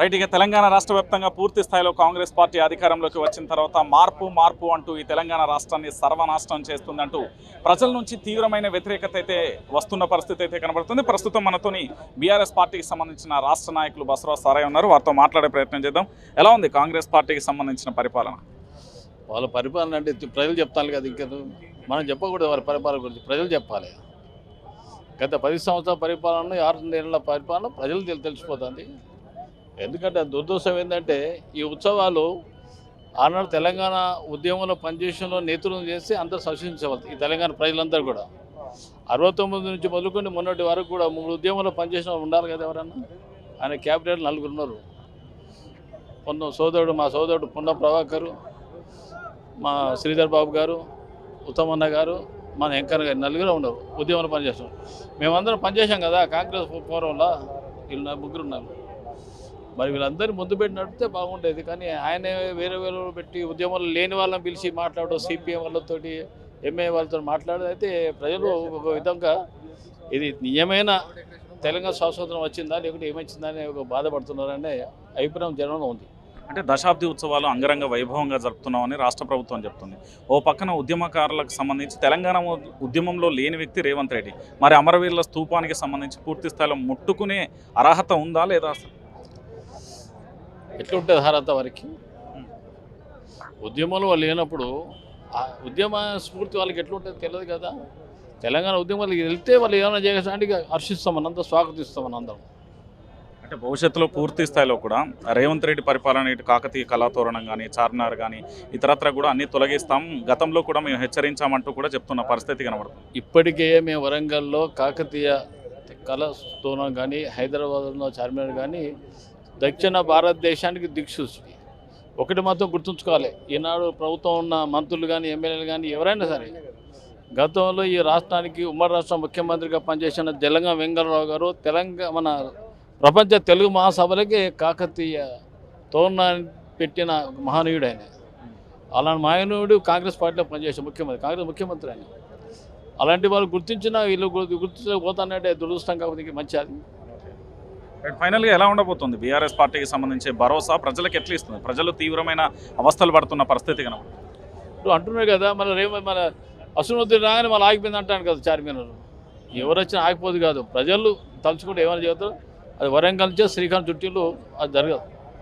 Right ఇక తెలంగాణ రాష్ట్ర వ్యాప్తంగా పూర్తి స్థాయిలో కాంగ్రెస్ పార్టీ అధికారంలోకి వచ్చిన తర్వాత మార్పు మార్పు అంటూ ఈ తెలంగాణ రాష్ట్రాన్ని సర్వనాశనం చేస్తుందంటూ ప్రజల నుంచి తీవ్రమైన వ్యతిరేకత అయితే వస్తున్న పరిస్థితి అయితే కనబడుతుంది. ప్రస్తుతం మనతోని బీఆర్ఎస్ పార్టీకి సంబంధించిన రాష్ట్ర నాయకులు బసవరాజ్ సారయ్య ఉన్నారు. వారితో మాట్లాడే ప్రయత్నం చేద్దాం. ఎలా ఉంది కాంగ్రెస్ పార్టీకి సంబంధించిన పరిపాలన? వాళ్ళ పరిపాలన అంటే ప్రజలు చెప్తాను కదా ఇంకా మనం చెప్పకూడదు వారి పరిపాలన గురించి. ప్రజలు చెప్పాలి. గత పది సంవత్సరాల పరిపాలన ఆరు నెలల పరిపాలన ప్రజలు తెలిసిపోతుంది. ఎందుకంటే దురదృష్టం ఏంటంటే ఈ ఉత్సవాలు ఆనాడు తెలంగాణ ఉద్యమంలో పనిచేసిన నేతృత్వం చేసి అందరూ సంశయించవాలి ఈ తెలంగాణ ప్రజలందరూ కూడా. అరవై తొమ్మిది నుంచి మొదలుకొని మొన్నటి వరకు కూడా మూడు ఉద్యమంలో పనిచేసిన వాళ్ళు ఉండాలి కదా ఎవరన్నా? ఆయన క్యాబినెట్ నలుగురు ఉన్నారు. పొన్న సోదరుడు మా సోదరుడు పున్న ప్రభాకరు మా శ్రీధర్ బాబు గారు ఉత్తమన్న గారు మన వెంకన్న గారు నలుగురు ఉన్నారు. ఉద్యమంలో పనిచేస్తాం మేమందరం పనిచేసాం కదా కాంగ్రెస్ పూర్వంలో వీళ్ళు ముగ్గురు ఉన్నారు. మరి వీళ్ళందరినీ ముందు పెట్టి నడిపితే బాగుండేది. కానీ ఆయన వేరే వేరే పెట్టి ఉద్యమంలో లేని వాళ్ళని పిలిచి మాట్లాడడం సిపిఎం వాళ్ళతో ఎంఏ వాళ్ళతో మాట్లాడేది అయితే ప్రజలు ఒక విధంగా ఇది నిజమైన తెలంగాణ స్వాతంత్రం వచ్చిందా లేకుంటే ఏమొచ్చిందా అని ఒక బాధపడుతున్నారనే అభిప్రాయం జనంలో ఉంది. అంటే దశాబ్ది ఉత్సవాలు అంగరంగ వైభవంగా జరుపుతున్నామని రాష్ట్ర ప్రభుత్వం చెప్తుంది. ఓ పక్కన ఉద్యమకారులకు సంబంధించి తెలంగాణ ఉద్యమంలో లేని వ్యక్తి రేవంత్ రెడ్డి. మరి అమరవీరుల స్తూపానికి సంబంధించి పూర్తి స్థాయిలో ముట్టుకునే అర్హత ఉందా లేదా? అసలు ఎట్లుంటుంది అర్హత వారికి? ఉద్యమంలో వాళ్ళు లేనప్పుడు ఆ ఉద్యమ స్ఫూర్తి వాళ్ళకి ఎట్లుంటుంది తెలియదు కదా. తెలంగాణ ఉద్యమాలకు వెళ్తే వాళ్ళు ఏమైనా చేయడానికి హర్షిస్తాం మనంతా స్వాగతిస్తాం మనందరం అంటే భవిష్యత్తులో పూర్తి స్థాయిలో కూడా రేవంత్ రెడ్డి పరిపాలన ఇటు కాకతీయ కళాతోరణం కానీ చార్మినార్ కానీ ఇతరత్ర కూడా అన్ని తొలగిస్తాం. గతంలో కూడా మేము హెచ్చరించామంటూ కూడా చెప్తున్న పరిస్థితి కనబడుతుంది. ఇప్పటికే మేము వరంగల్లో కాకతీయ కళస్తోనం కానీ హైదరాబాద్లో చార్మినార్ కానీ దక్షిణ భారతదేశానికి దిక్సూచి ఒకటి మాత్రం గుర్తుంచుకోవాలి. ఈనాడు ప్రభుత్వం ఉన్న మంత్రులు కానీ ఎమ్మెల్యేలు కానీ ఎవరైనా సరే గతంలో ఈ రాష్ట్రానికి ఉమ్మడి రాష్ట్ర ముఖ్యమంత్రిగా పనిచేసిన తెలంగాణ వెంగళరావు గారు తెలంగాణ మన ప్రపంచ తెలుగు మహాసభలకి కాకతీయ తోరణాన్ని పెట్టిన మహనీయుడు ఆయన. అలాంటి మహనీయుడు కాంగ్రెస్ పార్టీలో పనిచేసిన ముఖ్యమంత్రి కాంగ్రెస్ ముఖ్యమంత్రి ఆయన. అలాంటి వాళ్ళు గుర్తించినా వీళ్ళు గుర్తు- గుర్తించకపోతానంటే దురదృష్టం కాకపోతే మంచి అది ఫైనల్గా ఎలా ఉండబోతుంది? బీఆర్ఎస్ పార్టీకి సంబంధించి భరోసా ప్రజలకు ఎట్లా ఇస్తుంది? ప్రజలు తీవ్రమైన అవస్థలు పడుతున్న పరిస్థితి కనబడుతుంది ఇప్పుడు అంటున్నారు కదా మన రేమ మన అసలుద్దీన్ రాగానే మళ్ళీ ఆగిపోయింది అంటాను కదా చార్మినార్. ఎవరు వచ్చినా ఆగిపోదు కాదు. ప్రజలు తలుచుకుంటే ఏమైనా చేస్తారు? అది వరంగల్ నుంచి శ్రీకాంత్ చుట్టీలు అది జరగదు.